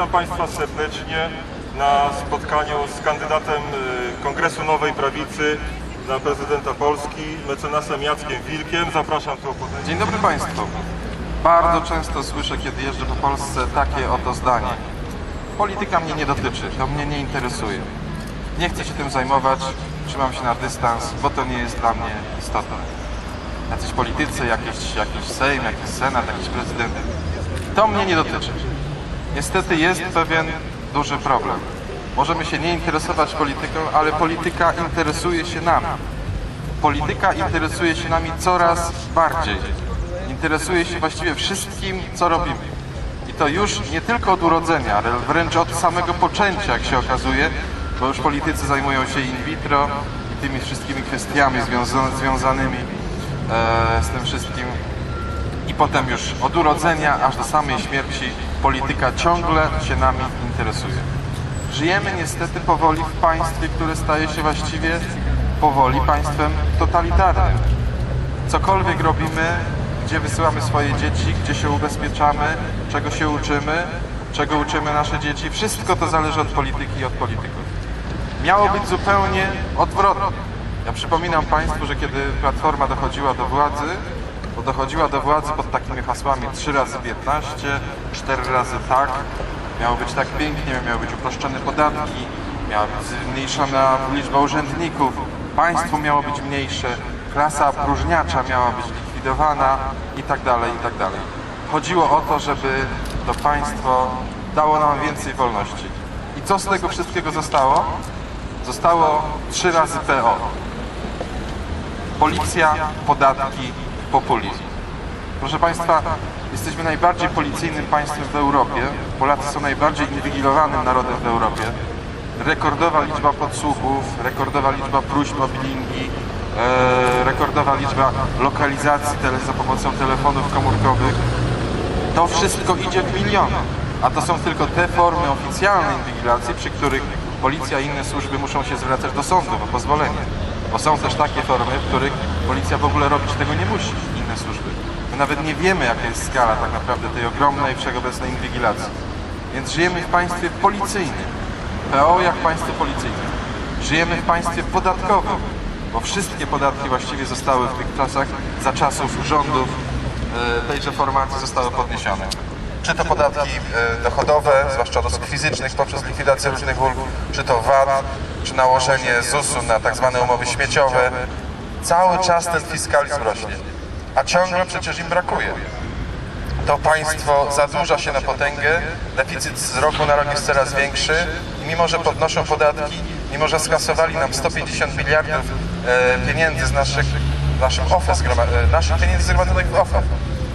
Witam Państwa serdecznie na spotkaniu z kandydatem y, Kongresu Nowej Prawicy na prezydenta Polski, mecenasem Jackiem Wilkiem. Zapraszam tu opozycję. Dzień dobry Państwu. Bardzo często słyszę, kiedy jeżdżę po Polsce, takie oto zdanie. Polityka mnie nie dotyczy, to mnie nie interesuje. Nie chcę się tym zajmować, trzymam się na dystans, bo to nie jest dla mnie istotne. Jacyś politycy, jakiś, jakiś Sejm, jakiś Senat, jakiś prezydent. To mnie nie dotyczy. Niestety jest pewien duży problem. Możemy się nie interesować polityką, ale polityka interesuje się nami. Polityka interesuje się nami coraz bardziej. Interesuje się właściwie wszystkim, co robimy. I to już nie tylko od urodzenia, ale wręcz od samego poczęcia, jak się okazuje, bo już politycy zajmują się in vitro i tymi wszystkimi kwestiami związa- związanymi e, z tym wszystkim. I potem już od urodzenia aż do samej śmierci polityka ciągle się nami interesuje. Żyjemy niestety powoli w państwie, które staje się właściwie powoli państwem totalitarnym. Cokolwiek robimy, gdzie wysyłamy swoje dzieci, gdzie się ubezpieczamy, czego się uczymy, czego uczymy nasze dzieci, wszystko to zależy od polityki i od polityków. Miało być zupełnie odwrotnie. Ja przypominam Państwu, że kiedy Platforma dochodziła do władzy, to dochodziła do władzy pod takimi hasłami 3 razy 15, 4 razy tak, miało być tak pięknie, miały być uproszczone podatki, miała być zmniejszona liczba urzędników, państwo miało być mniejsze, klasa próżniacza miała być likwidowana i tak dalej, i tak. Chodziło o to, żeby to państwo dało nam więcej wolności. I co z tego wszystkiego zostało? Zostało trzy razy PO. Policja, podatki, populizm. Proszę Państwa, jesteśmy najbardziej policyjnym państwem w Europie. Polacy są najbardziej inwigilowanym narodem w Europie. Rekordowa liczba podsłuchów, rekordowa liczba próśb o bilingi, e, rekordowa liczba lokalizacji tele, za pomocą telefonów komórkowych. To wszystko idzie w miliony. A to są tylko te formy oficjalnej inwigilacji, przy których policja i inne służby muszą się zwracać do sądu o pozwolenie. Bo są też takie formy, w których policja w ogóle robić tego nie musi, inne służby. My nawet nie wiemy, jaka jest skala tak naprawdę tej ogromnej, wszechobecnej inwigilacji. Więc żyjemy w państwie policyjnym. PO jak państwo policyjne. Żyjemy w państwie podatkowym, bo wszystkie podatki właściwie zostały w tych czasach, za czasów rządów e, tejże formacji zostały podniesione. Czy to podatki e, dochodowe, zwłaszcza od osób fizycznych poprzez likwidację różnych ulg, czy to VAT, czy nałożenie ZUS-u na tak zwane umowy śmieciowe. Cały czas ten fiskalizm rośnie, a ciągle przecież im brakuje. To państwo zadłuża się na potęgę, deficyt z roku na rok jest coraz większy i mimo, że podnoszą podatki, mimo, że skasowali nam 150 miliardów e, pieniędzy z naszych, naszych OFE, e, naszych pieniędzy zgromadzonych w OFE,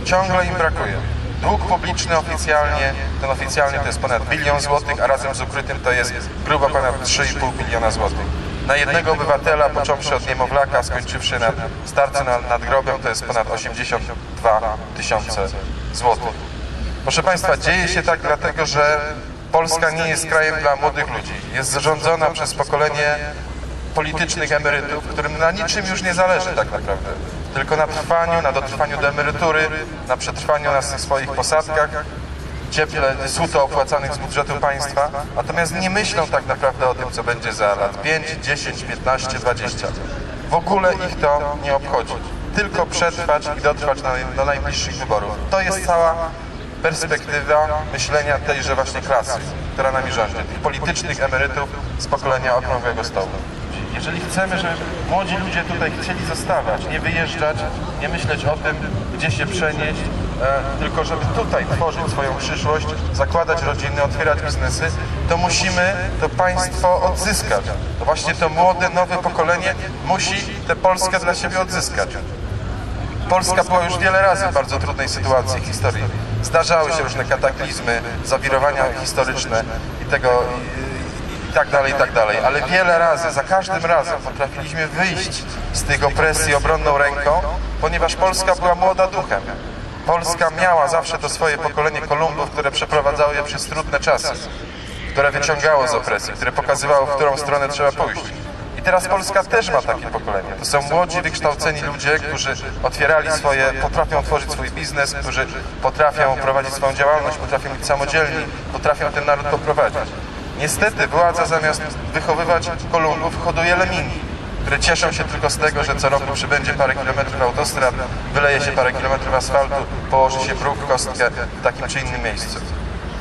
ciągle im brakuje. Dług publiczny oficjalnie, ten oficjalnie to jest ponad bilion złotych, a razem z ukrytym to jest grubo ponad 3,5 biliona złotych. Na jednego obywatela, począwszy od niemowlaka, skończywszy na starcu nad, nad grobem, to jest ponad 82 tysiące złotych. Proszę Państwa, dzieje się tak dlatego, że Polska nie jest krajem dla młodych ludzi. Jest zarządzona przez pokolenie politycznych emerytów, którym na niczym już nie zależy tak naprawdę. Tylko na trwaniu, na dotrwaniu do emerytury, na przetrwaniu na swoich posadkach, cieple, suto opłacanych z budżetu państwa, natomiast nie myślą tak naprawdę o tym, co będzie za lat 5, 10, 15, 20. W ogóle ich to nie obchodzi. Tylko przetrwać i dotrwać do najbliższych wyborów. To jest cała perspektywa myślenia tejże właśnie klasy, która nami rządzi, tych politycznych emerytów z pokolenia okrągłego stołu. Jeżeli chcemy, żeby młodzi ludzie tutaj chcieli zostawać, nie wyjeżdżać, nie myśleć o tym, gdzie się przenieść, e, tylko żeby tutaj tworzyć swoją przyszłość, zakładać rodziny, otwierać biznesy, to musimy to państwo odzyskać. To właśnie to młode, nowe pokolenie musi tę Polskę dla siebie odzyskać. Polska była już wiele razy w bardzo trudnej sytuacji historii. Zdarzały się różne kataklizmy, zawirowania historyczne i tego tak dalej, i tak dalej. Ale wiele razy, za każdym razem potrafiliśmy wyjść z tych opresji obronną ręką, ponieważ Polska była młoda duchem. Polska miała zawsze to swoje pokolenie Kolumbów, które przeprowadzało je przez trudne czasy, które wyciągało z opresji, które pokazywało, w którą stronę trzeba pójść. I teraz Polska też ma takie pokolenie. To są młodzi, wykształceni ludzie, którzy otwierali swoje, potrafią tworzyć swój biznes, którzy potrafią prowadzić swoją działalność, potrafią być samodzielni, potrafią ten naród poprowadzić. Niestety władza zamiast wychowywać Kolumbów hoduje lemingi, które cieszą się tylko z tego, że co roku przybędzie parę kilometrów autostrad, wyleje się parę kilometrów asfaltu, położy się bruk, kostkę w takim czy innym miejscu.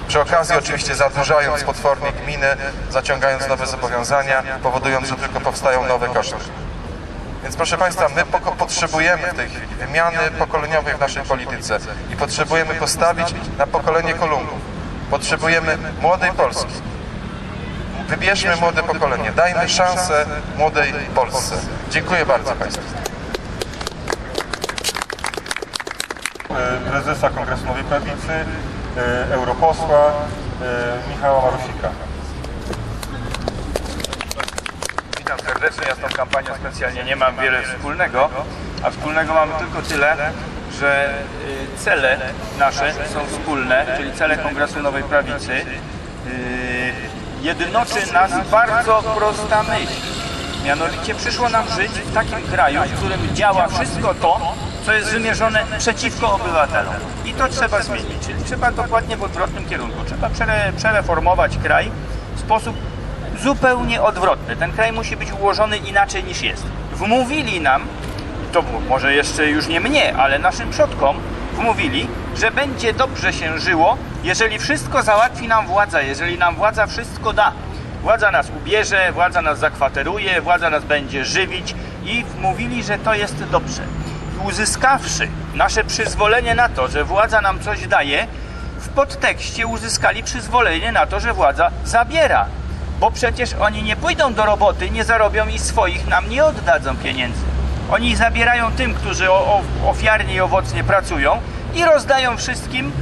Przy okazji oczywiście zadłużając potwornie gminy, zaciągając nowe zobowiązania, powodując, że tylko powstają nowe koszty. Więc proszę Państwa, my potrzebujemy tej wymiany pokoleniowej w naszej polityce i potrzebujemy postawić na pokolenie Kolumbów. Potrzebujemy młodej Polski. Wybierzmy młode pokolenie, dajmy szansę młodej Polsce. Dziękuję bardzo Państwu. e, prezesa Kongresu Nowej Prawicy, e, europosła e, Michała Marusika. Witam serdecznie, ja z tą kampanią specjalnie nie mam wiele wspólnego, a wspólnego mamy tylko tyle, że cele nasze są wspólne, czyli cele Kongresu Nowej Prawicy. Jednoczy nas bardzo prosta myśl. Mianowicie przyszło nam żyć w takim kraju, w którym działa wszystko to, co jest wymierzone przeciwko obywatelom. I to trzeba zmienić, czyli trzeba dokładnie w odwrotnym kierunku. Trzeba przere, przereformować kraj w sposób zupełnie odwrotny. Ten kraj musi być ułożony inaczej niż jest. Wmówili nam, to może jeszcze już nie mnie, ale naszym przodkom, wmówili, że będzie dobrze się żyło, jeżeli wszystko załatwi nam władza, jeżeli nam władza wszystko da. Władza nas ubierze, władza nas zakwateruje, władza nas będzie żywić i wmówili, że to jest dobrze. Uzyskawszy nasze przyzwolenie na to, że władza nam coś daje, w podtekście uzyskali przyzwolenie na to, że władza zabiera. Bo przecież oni nie pójdą do roboty, nie zarobią i swoich nam nie oddadzą pieniędzy. Oni zabierają tym, którzy ofiarnie i owocnie pracują i rozdają wszystkim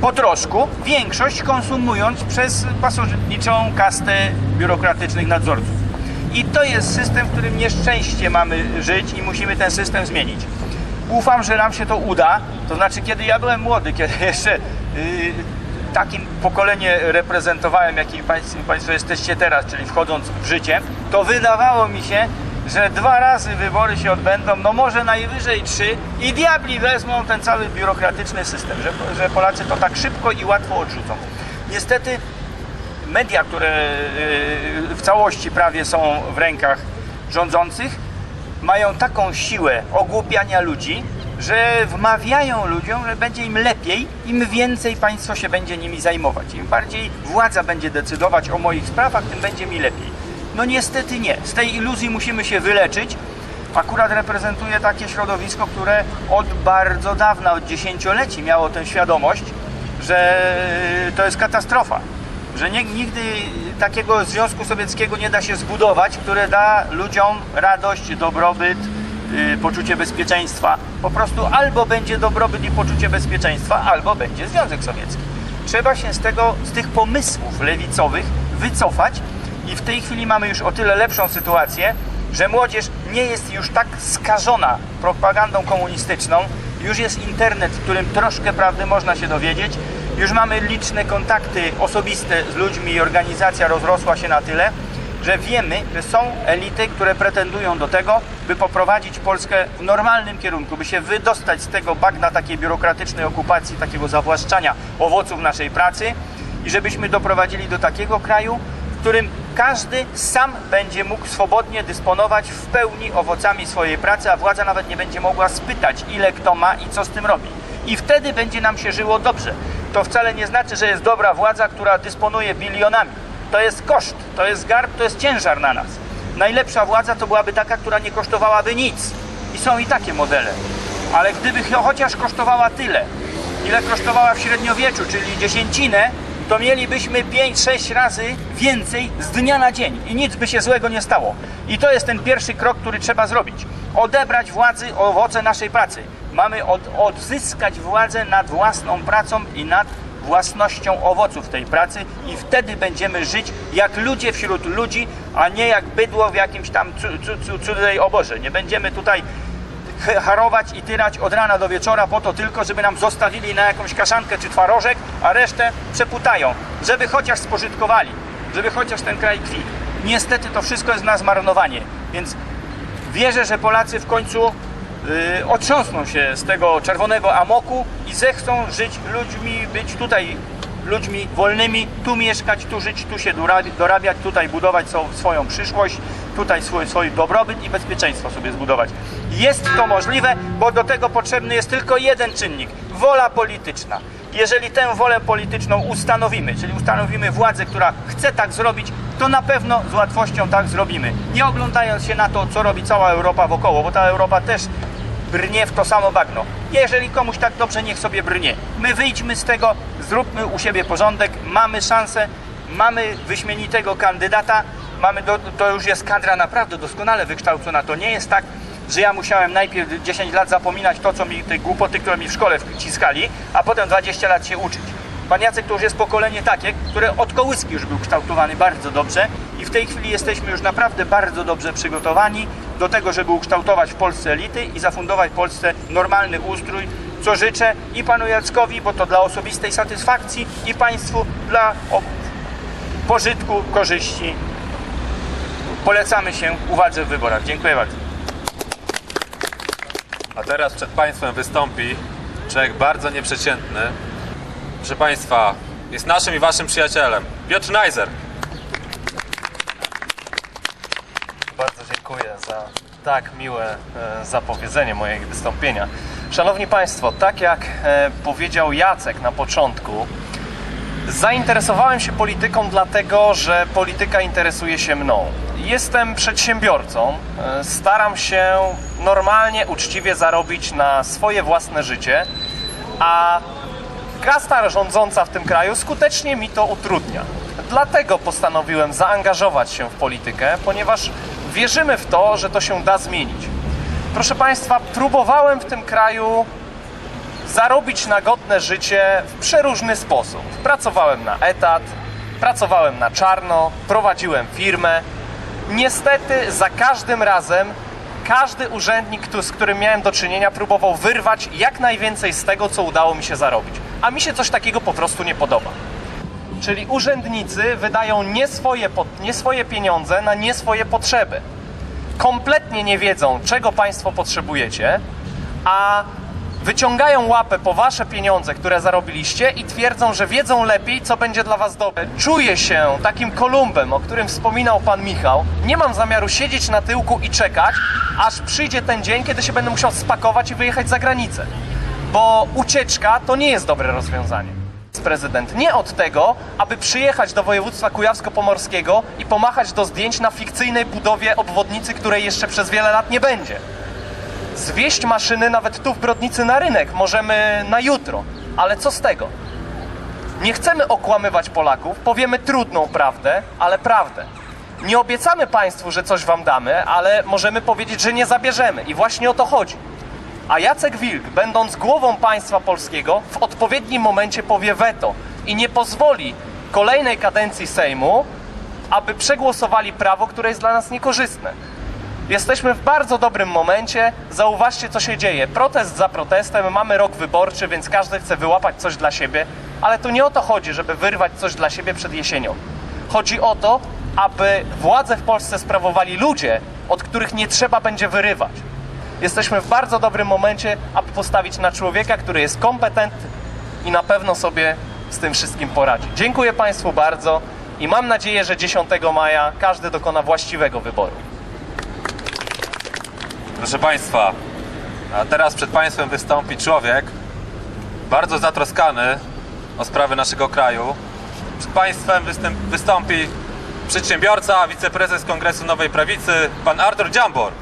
po troszku, większość konsumując przez pasożytniczą kastę biurokratycznych nadzorców. I to jest system, w którym nieszczęście mamy żyć i musimy ten system zmienić. Ufam, że nam się to uda. To znaczy, kiedy ja byłem młody, kiedy jeszcze yy, takim pokolenie reprezentowałem, jakim państwo, państwo jesteście teraz, czyli wchodząc w życie, to wydawało mi się, że dwa razy wybory się odbędą, no może najwyżej trzy i diabli wezmą ten cały biurokratyczny system, że, że Polacy to tak szybko i łatwo odrzucą. Niestety media, które yy, w całości prawie są w rękach rządzących, mają taką siłę ogłupiania ludzi, że wmawiają ludziom, że będzie im lepiej, im więcej państwo się będzie nimi zajmować. Im bardziej władza będzie decydować o moich sprawach, tym będzie mi lepiej. No niestety nie. Z tej iluzji musimy się wyleczyć. Akurat reprezentuję takie środowisko, które od bardzo dawna, od dziesięcioleci miało tę świadomość, że to jest katastrofa. Że nie, nigdy takiego Związku Sowieckiego nie da się zbudować, które da ludziom radość, dobrobyt, yy, poczucie bezpieczeństwa. Po prostu albo będzie dobrobyt i poczucie bezpieczeństwa, albo będzie Związek Sowiecki. Trzeba się z, tego, z tych pomysłów lewicowych wycofać i w tej chwili mamy już o tyle lepszą sytuację, że młodzież nie jest już tak skażona propagandą komunistyczną. Już jest internet, w którym troszkę prawdy można się dowiedzieć. Już mamy liczne kontakty osobiste z ludźmi i organizacja rozrosła się na tyle, że wiemy, że są elity, które pretendują do tego, by poprowadzić Polskę w normalnym kierunku, by się wydostać z tego bagna takiej biurokratycznej okupacji, takiego zawłaszczania owoców naszej pracy i żebyśmy doprowadzili do takiego kraju, którym każdy sam będzie mógł swobodnie dysponować w pełni owocami swojej pracy, a władza nawet nie będzie mogła spytać, ile kto ma i co z tym robi. I wtedy będzie nam się żyło dobrze. To wcale nie znaczy, że jest dobra władza, która dysponuje bilionami. To jest koszt, to jest garb, to jest ciężar na nas. Najlepsza władza to byłaby taka, która nie kosztowałaby nic. I są i takie modele. Ale gdyby chociaż kosztowała tyle, ile kosztowała w średniowieczu, czyli dziesięcinę, to mielibyśmy 5-6 razy więcej z dnia na dzień i nic by się złego nie stało. I to jest ten pierwszy krok, który trzeba zrobić. Odebrać władzy owoce naszej pracy. Mamy od, odzyskać władzę nad własną pracą i nad własnością owoców tej pracy i wtedy będziemy żyć jak ludzie wśród ludzi, a nie jak bydło w jakimś tam cu, cu, cu, cudzej oborze. Nie będziemy tutaj harować i tyrać od rana do wieczora po to tylko, żeby nam zostawili na jakąś kaszankę czy twarożek, a resztę przeputają, żeby chociaż spożytkowali, żeby chociaż ten kraj kwitł. Niestety to wszystko jest na zmarnowanie, więc wierzę, że Polacy w końcu y, otrząsną się z tego czerwonego amoku i zechcą żyć ludźmi, być tutaj ludźmi wolnymi, tu mieszkać, tu żyć, tu się dorabi- dorabiać, tutaj budować swoją przyszłość, tutaj swój, swój dobrobyt i bezpieczeństwo sobie zbudować. Jest to możliwe, bo do tego potrzebny jest tylko jeden czynnik wola polityczna. Jeżeli tę wolę polityczną ustanowimy, czyli ustanowimy władzę, która chce tak zrobić, to na pewno z łatwością tak zrobimy. Nie oglądając się na to, co robi cała Europa wokoło, bo ta Europa też brnie w to samo bagno. Jeżeli komuś tak dobrze, niech sobie brnie. My wyjdźmy z tego, zróbmy u siebie porządek, mamy szansę, mamy wyśmienitego kandydata, mamy do, to już jest kadra naprawdę doskonale wykształcona. To nie jest tak, że ja musiałem najpierw 10 lat zapominać to, co mi, te głupoty, które mi w szkole wciskali, a potem 20 lat się uczyć. Pan Jacek to już jest pokolenie takie, które od kołyski już był kształtowany bardzo dobrze i w tej chwili jesteśmy już naprawdę bardzo dobrze przygotowani do tego, żeby ukształtować w Polsce elity i zafundować Polsce normalny ustrój, co życzę i panu Jackowi, bo to dla osobistej satysfakcji i państwu dla pożytku, korzyści. Polecamy się uwadze w wyborach. Dziękuję bardzo. A teraz przed Państwem wystąpi człowiek bardzo nieprzeciętny. Proszę Państwa, jest naszym i Waszym przyjacielem. Piotr Najzer. Bardzo dziękuję za tak miłe e, zapowiedzenie mojego wystąpienia. Szanowni Państwo, tak jak e, powiedział Jacek na początku, zainteresowałem się polityką dlatego, że polityka interesuje się mną. Jestem przedsiębiorcą, e, staram się normalnie, uczciwie zarobić na swoje własne życie, a kasta rządząca w tym kraju skutecznie mi to utrudnia. Dlatego postanowiłem zaangażować się w politykę, ponieważ wierzymy w to, że to się da zmienić. Proszę Państwa, próbowałem w tym kraju zarobić na godne życie w przeróżny sposób. Pracowałem na etat, pracowałem na czarno, prowadziłem firmę. Niestety za każdym razem każdy urzędnik, z którym miałem do czynienia, próbował wyrwać jak najwięcej z tego, co udało mi się zarobić. A mi się coś takiego po prostu nie podoba. Czyli urzędnicy wydają nie swoje, nie swoje pieniądze na nie swoje potrzeby. Kompletnie nie wiedzą, czego państwo potrzebujecie, a wyciągają łapę po wasze pieniądze, które zarobiliście i twierdzą, że wiedzą lepiej, co będzie dla was dobre. Czuję się takim Kolumbem, o którym wspominał pan Michał. Nie mam zamiaru siedzieć na tyłku i czekać, aż przyjdzie ten dzień, kiedy się będę musiał spakować i wyjechać za granicę. Bo ucieczka to nie jest dobre rozwiązanie. Prezydent nie od tego, aby przyjechać do województwa kujawsko-pomorskiego i pomachać do zdjęć na fikcyjnej budowie obwodnicy, której jeszcze przez wiele lat nie będzie zwieść maszyny nawet tu w Brodnicy na rynek. Możemy na jutro. Ale co z tego? Nie chcemy okłamywać Polaków, powiemy trudną prawdę, ale prawdę. Nie obiecamy Państwu, że coś Wam damy, ale możemy powiedzieć, że nie zabierzemy. I właśnie o to chodzi. A Jacek Wilk, będąc głową państwa polskiego, w odpowiednim momencie powie weto i nie pozwoli kolejnej kadencji Sejmu, aby przegłosowali prawo, które jest dla nas niekorzystne. Jesteśmy w bardzo dobrym momencie. Zauważcie, co się dzieje. Protest za protestem, mamy rok wyborczy, więc każdy chce wyłapać coś dla siebie, ale tu nie o to chodzi, żeby wyrwać coś dla siebie przed jesienią. Chodzi o to, aby władzę w Polsce sprawowali ludzie, od których nie trzeba będzie wyrywać. Jesteśmy w bardzo dobrym momencie, aby postawić na człowieka, który jest kompetentny i na pewno sobie z tym wszystkim poradzi. Dziękuję Państwu bardzo i mam nadzieję, że 10 maja każdy dokona właściwego wyboru. Proszę Państwa, a teraz przed Państwem wystąpi człowiek bardzo zatroskany o sprawy naszego kraju. Przed Państwem wystąpi przedsiębiorca, wiceprezes Kongresu Nowej Prawicy, pan Artur Dziambor.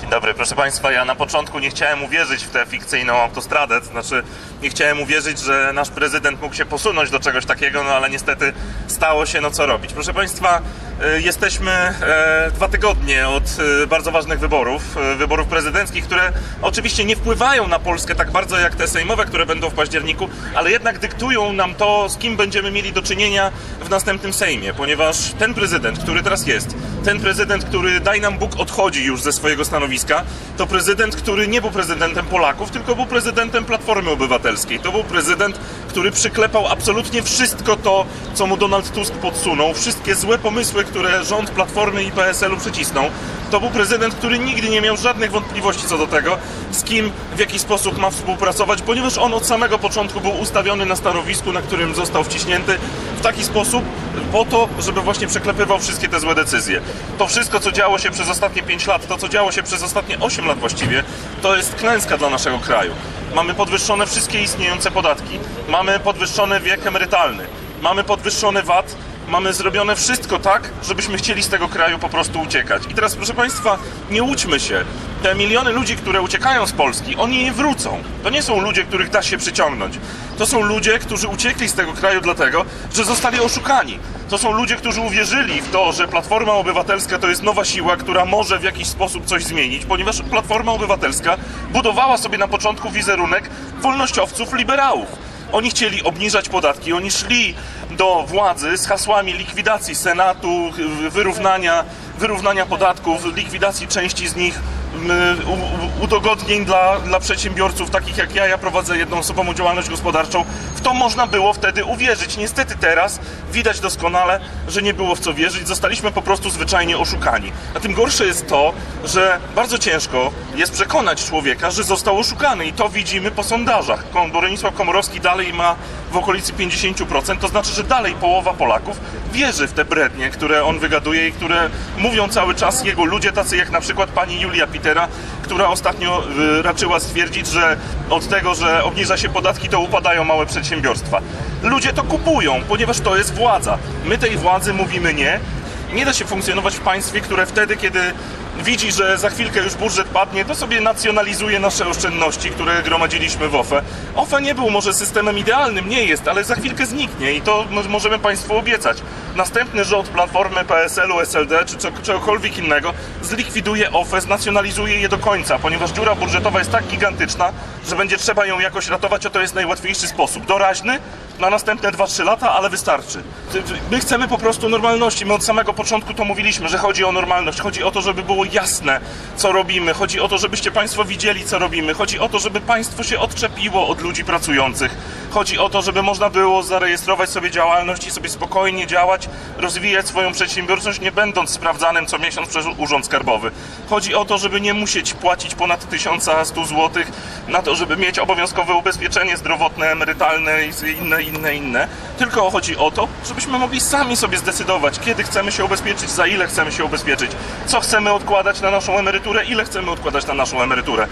Dzień dobry, proszę Państwa, ja na początku nie chciałem uwierzyć w tę fikcyjną autostradę, to znaczy nie chciałem uwierzyć, że nasz prezydent mógł się posunąć do czegoś takiego, no ale niestety stało się, no co robić. Proszę Państwa, y, jesteśmy e, dwa tygodnie od e, bardzo ważnych wyborów, e, wyborów prezydenckich, które oczywiście nie wpływają na Polskę tak bardzo jak te sejmowe, które będą w październiku, ale jednak dyktują nam to, z kim będziemy mieli do czynienia w następnym Sejmie, ponieważ ten prezydent, który teraz jest, ten prezydent, który daj nam Bóg odchodzi już ze swojego stanowiska, to prezydent, który nie był prezydentem Polaków, tylko był prezydentem Platformy Obywatelskiej. To był prezydent, który przyklepał absolutnie wszystko to, co mu Donald Tusk podsunął, wszystkie złe pomysły, które rząd Platformy i PSL-u przycisnął. To był prezydent, który nigdy nie miał żadnych wątpliwości co do tego, z kim, w jaki sposób ma współpracować, ponieważ on od samego początku był ustawiony na stanowisku, na którym został wciśnięty w taki sposób, po to, żeby właśnie przeklepywał wszystkie te złe decyzje. To wszystko, co działo się przez ostatnie 5 lat, to, co działo się przez ostatnie 8 lat właściwie, to jest klęska dla naszego kraju. Mamy podwyższone wszystkie istniejące podatki, mamy podwyższony wiek emerytalny, mamy podwyższony VAT, mamy zrobione wszystko tak, żebyśmy chcieli z tego kraju po prostu uciekać. I teraz, proszę Państwa, nie łudźmy się. Te miliony ludzi, które uciekają z Polski, oni nie wrócą. To nie są ludzie, których da się przyciągnąć. To są ludzie, którzy uciekli z tego kraju dlatego, że zostali oszukani. To są ludzie, którzy uwierzyli w to, że Platforma Obywatelska to jest nowa siła, która może w jakiś sposób coś zmienić, ponieważ Platforma Obywatelska budowała sobie na początku wizerunek wolnościowców, liberałów. Oni chcieli obniżać podatki, oni szli do władzy z hasłami likwidacji Senatu, wyrównania, wyrównania podatków, likwidacji części z nich, udogodnień dla, dla przedsiębiorców, takich jak ja, ja prowadzę jednoosobową działalność gospodarczą. To można było wtedy uwierzyć. Niestety teraz widać doskonale, że nie było w co wierzyć. Zostaliśmy po prostu zwyczajnie oszukani. A tym gorsze jest to, że bardzo ciężko jest przekonać człowieka, że został oszukany i to widzimy po sondażach. Bronisław Komorowski dalej ma w okolicy 50%, to znaczy, że dalej połowa Polaków wierzy w te brednie, które on wygaduje i które mówią cały czas jego ludzie, tacy jak na przykład pani Julia Pitera, która ostatnio y, raczyła stwierdzić, że od tego, że obniża się podatki, to upadają małe przedsiębiorstwa. Ludzie to kupują, ponieważ to jest władza. My tej władzy mówimy nie. Nie da się funkcjonować w państwie, które wtedy, kiedy widzi, że za chwilkę już budżet padnie, to sobie nacjonalizuje nasze oszczędności, które gromadziliśmy w OFE. OFE nie był może systemem idealnym, nie jest, ale za chwilkę zniknie i to mo- możemy Państwu obiecać. Następny rząd Platformy, PSL-u, SLD czy cze- czegokolwiek innego zlikwiduje OFE, znacjonalizuje je do końca, ponieważ dziura budżetowa jest tak gigantyczna, że będzie trzeba ją jakoś ratować, a to jest najłatwiejszy sposób. Doraźny, na następne 2-3 lata, ale wystarczy. My chcemy po prostu normalności. My od samego początku to mówiliśmy, że chodzi o normalność. Chodzi o to, żeby było jasne, co robimy. Chodzi o to, żebyście Państwo widzieli, co robimy. Chodzi o to, żeby państwo się odczepiło od ludzi pracujących. Chodzi o to, żeby można było zarejestrować sobie działalność i sobie spokojnie działać, rozwijać swoją przedsiębiorczość, nie będąc sprawdzanym co miesiąc przez Urząd Skarbowy. Chodzi o to, żeby nie musieć płacić ponad 1100 zł na to, żeby mieć obowiązkowe ubezpieczenie zdrowotne, emerytalne i inne, inne, inne. Tylko chodzi o to, żebyśmy mogli sami sobie zdecydować, kiedy chcemy się ubezpieczyć, za ile chcemy się ubezpieczyć, co chcemy odkładać na naszą emeryturę, ile chcemy odkładać na naszą emeryturę.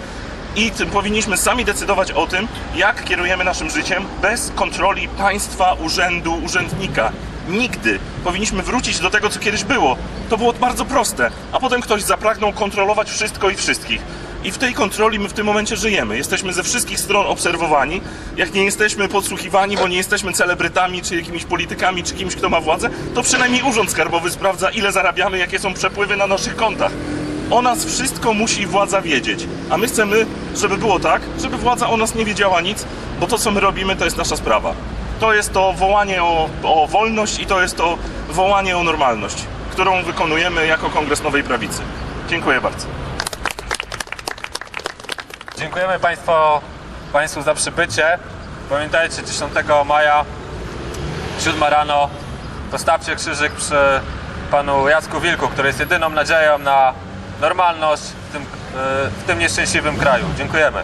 I tym powinniśmy sami decydować o tym, jak kierujemy naszym życiem bez kontroli państwa, urzędu, urzędnika. Nigdy. Powinniśmy wrócić do tego, co kiedyś było. To było bardzo proste. A potem ktoś zapragnął kontrolować wszystko i wszystkich. I w tej kontroli my w tym momencie żyjemy. Jesteśmy ze wszystkich stron obserwowani. Jak nie jesteśmy podsłuchiwani, bo nie jesteśmy celebrytami, czy jakimiś politykami, czy kimś, kto ma władzę, to przynajmniej Urząd Skarbowy sprawdza, ile zarabiamy, jakie są przepływy na naszych kontach. O nas wszystko musi władza wiedzieć. A my chcemy, żeby było tak, żeby władza o nas nie wiedziała nic, bo to, co my robimy, to jest nasza sprawa. To jest to wołanie o, o wolność i to jest to wołanie o normalność, którą wykonujemy jako Kongres Nowej Prawicy. Dziękuję bardzo. Dziękujemy Państwo, Państwu za przybycie. Pamiętajcie, 10 maja, 7 rano, postawcie krzyżyk przy panu Jacku Wilku, który jest jedyną nadzieją na normalność w tym, e, w tym nieszczęśliwym kraju. Dziękujemy.